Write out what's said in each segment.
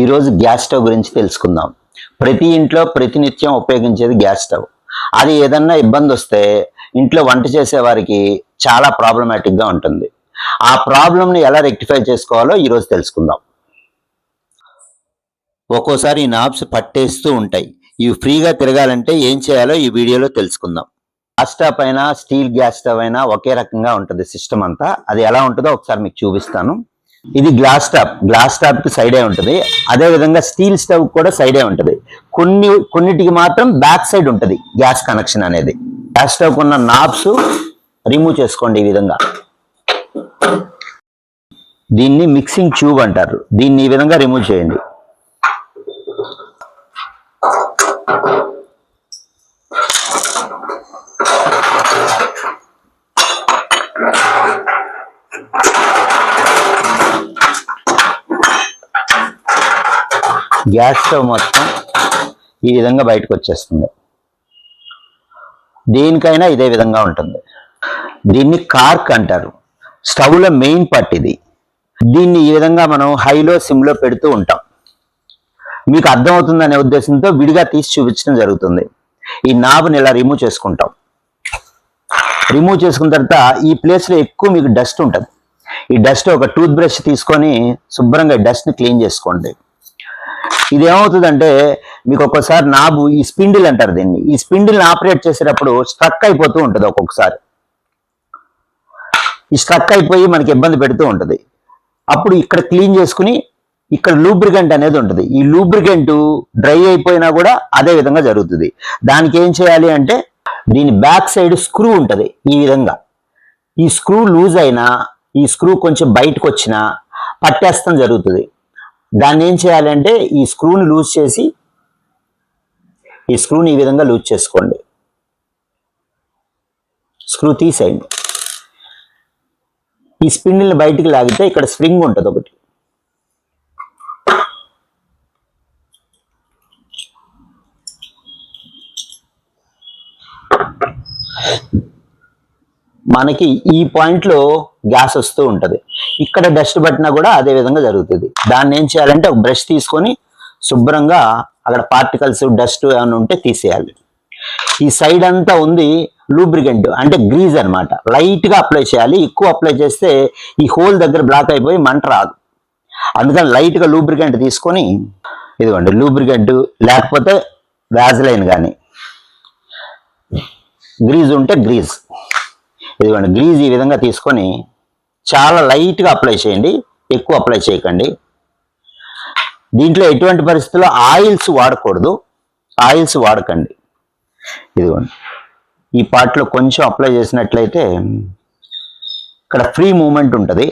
ఈరోజు gas stove గురించి తెలుసుకుందాం. ప్రతి ఇంట్లో ప్రతినిత్యం ఉపయోగించేది గ్యాస్ స్టవ్. అది ఏదన్నా ఇబ్బంది వస్తే ఇంట్లో వంట చేసే వారికి చాలా ప్రాబ్లమాటిక్గా ఉంటుంది. ఆ ప్రాబ్లంని ఎలా రెక్టిఫై చేసుకోవాలో ఈరోజు తెలుసుకుందాం. ఒక్కోసారి ఈ నాబ్స్ పట్టేస్తూ ఉంటాయి. ఇవి ఫ్రీగా తిరగాలంటే ఏం చేయాలో ఈ వీడియోలో తెలుసుకుందాం. గ్యాస్ స్టవ్ అయినా స్టీల్ గ్యాస్ స్టవ్ అయినా ఒకే రకంగా ఉంటుంది సిస్టమ్ అంతా. అది ఎలా ఉంటుందో ఒకసారి మీకు చూపిస్తాను. ఇది గ్లాస్ టాప్ గ్లాస్ టాప్కి సైడే ఉంటుంది. అదే విధంగా స్టీల్ స్టవ్ కూడా సైడే ఉంటుంది. కొన్ని కొన్నిటికి మాత్రం బ్యాక్ సైడ్ ఉంటుంది గ్యాస్ కనెక్షన్ అనేది. గ్యాస్ స్టవ్ ఉన్న నాబ్స్ రిమూవ్ చేసుకోండి ఈ విధంగా. దీన్ని మిక్సింగ్ ట్యూబ్ అంటారు. దీన్ని ఈ విధంగా రిమూవ్ చేయండి. గ్యాస్ స్టవ్ మొత్తం ఈ విధంగా బయటకు వచ్చేస్తుంది. దేనికైనా ఇదే విధంగా ఉంటుంది. దీన్ని కార్క్ అంటారు. స్టవ్లో మెయిన్ పార్ట్ ఇది. దీన్ని ఈ విధంగా మనం హైలో సిమ్లో పెడుతూ ఉంటాం. మీకు అర్థమవుతుందనే ఉద్దేశంతో విడిగా తీసి చూపించడం జరుగుతుంది. ఈ నాబ్ని ఇలా రిమూవ్ చేసుకుంటాం. రిమూవ్ చేసుకున్న తర్వాత ఈ ప్లేస్లో ఎక్కువ మీకు డస్ట్ ఉంటుంది. ఈ డస్ట్ ఒక టూత్ బ్రష్ తీసుకొని శుభ్రంగా డస్ట్ని క్లీన్ చేసుకోండి. ఇది ఏమవుతుందంటే మీకు ఒక్కోసారి నాబు ఈ స్పిండిల్ అంటారు దీన్ని. ఈ స్పిండిల్ని ఆపరేట్ చేసేటప్పుడు స్ట్రక్ అయిపోతూ ఉంటుంది ఒక్కొక్కసారి. ఈ స్ట్రక్ అయిపోయి మనకి ఇబ్బంది పెడుతూ ఉంటుంది. అప్పుడు ఇక్కడ క్లీన్ చేసుకుని ఇక్కడ లూబ్రికెంట్ అనేది ఉంటుంది. ఈ లూబ్రికెంట్ డ్రై అయిపోయినా కూడా అదే విధంగా జరుగుతుంది. దానికి ఏం చేయాలి అంటే దీని బ్యాక్ సైడ్ స్క్రూ ఉంటుంది ఈ విధంగా. ఈ స్క్రూ లూజ్ అయినా ఈ స్క్రూ కొంచెం బయటకు వచ్చినా పట్టేస్తాం జరుగుతుంది. దాన్ని ఏం చేయాలంటే ఈ స్క్రూని లూజ్ చేసి ఈ స్క్రూని ఈ విధంగా లూజ్ చేసుకోండి. స్క్రూ తీసేయండి. ఈ స్పిన్డిల్ని బయటికి లాగితే ఇక్కడ స్ప్రింగ్ ఉంటుంది ఒకటి. మనకి ఈ పాయింట్లో గ్యాస్ వస్తూ ఉంటది. ఇక్కడ డస్ట్ పట్టినా కూడా అదే విధంగా జరుగుతుంది. దాన్ని ఏం చేయాలంటే ఒక బ్రష్ తీసుకొని శుభ్రంగా అక్కడ పార్టికల్స్ డస్ట్ ఏమైనా ఉంటే తీసేయాలి. ఈ సైడ్ అంతా ఉంది లూబ్రికెంట్ అంటే గ్రీజ్ అనమాట లైట్గా అప్లై చేయాలి. ఎక్కువ అప్లై చేస్తే ఈ హోల్ దగ్గర బ్లాక్ అయిపోయి మంట రాదు. అందుకని లైట్గా లూబ్రికెంట్ తీసుకొని ఇదిగోండి లూబ్రికెంట్ లేకపోతే వ్యాజ్లైన్ కానీ గ్రీజ్ ఉంటే గ్రీజ్ ఇదిగోండి గ్రీజ్ ఈ విధంగా తీసుకొని చాలా లైట్గా అప్లై చేయండి ఎక్కువ అప్లై చేయకండి. దీంట్లో ఎటువంటి పరిస్థితుల్లో ఆయిల్స్ వాడకూడదు. ఆయిల్స్ వాడకండి. ఇదిగోండి ఈ పార్ట్లో కొంచెం అప్లై చేసినట్లయితే ఇక్కడ ఫ్రీ మూమెంట్ ఉంటుంది.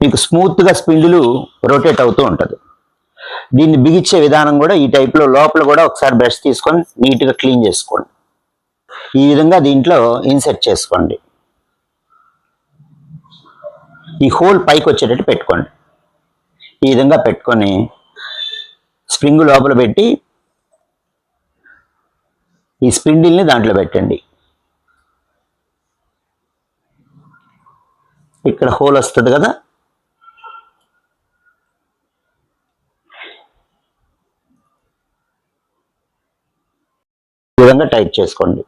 మీకు స్మూత్గా స్పిండిలు రొటేట్ అవుతూ ఉంటుంది. దీన్ని బిగించే విధానం కూడా ఈ టైప్లో లోపల కూడా ఒకసారి బ్రష్ తీసుకొని నీట్గా క్లీన్ చేసుకోండి. ఈ విధంగా దీంట్లో ఇన్సెట్ చేసుకోండి. ఈ హోల్ పైకి వచ్చేటట్టు పెట్టుకోండి. ఈ విధంగా పెట్టుకొని స్ప్రింగ్ లోపల పెట్టి ఈ స్పిండిల్ని దాంట్లో పెట్టండి. ఇక్కడ హోల్ వస్తుంది కదా? ఈ విధంగా టైట్ చేసుకోండి.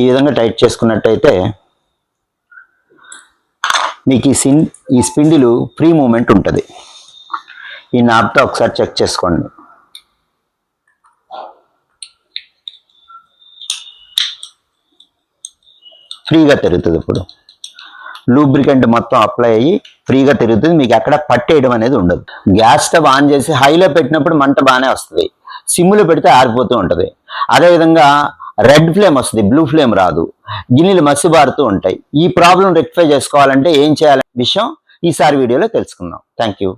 ఈ విధంగా టైట్ చేసుకున్నట్టయితే మీకు ఈ సిన్ ఈ స్పిండిలు ఫ్రీ మూమెంట్ ఉంటుంది. ఈ నాబ్తో ఒకసారి చెక్ చేసుకోండి. ఫ్రీగా తిరుగుతుంది ఇప్పుడు. లూబ్రికెంట్ మొత్తం అప్లై అయ్యి ఫ్రీగా తిరుగుతుంది. మీకు ఎక్కడ పట్టేయడం అనేది ఉండదు. గ్యాస్ స్టవ్ ఆన్ చేసి హైలో పెట్టినప్పుడు మంట బాగానే వస్తుంది. సిమ్లో పెడితే ఆరిపోతూ ఉంటుంది. అదేవిధంగా రెడ్ ఫ్లేమ్ వస్తుంది బ్లూ ఫ్లేమ్ రాదు. గిన్నెలు మసిబారుతూ ఉంటాయి. ఈ ప్రాబ్లం రెక్టిఫై చేసుకోవాలంటే ఏం చేయాలనే విషయం ఈసారి వీడియోలో తెలుసుకుందాం. Thank you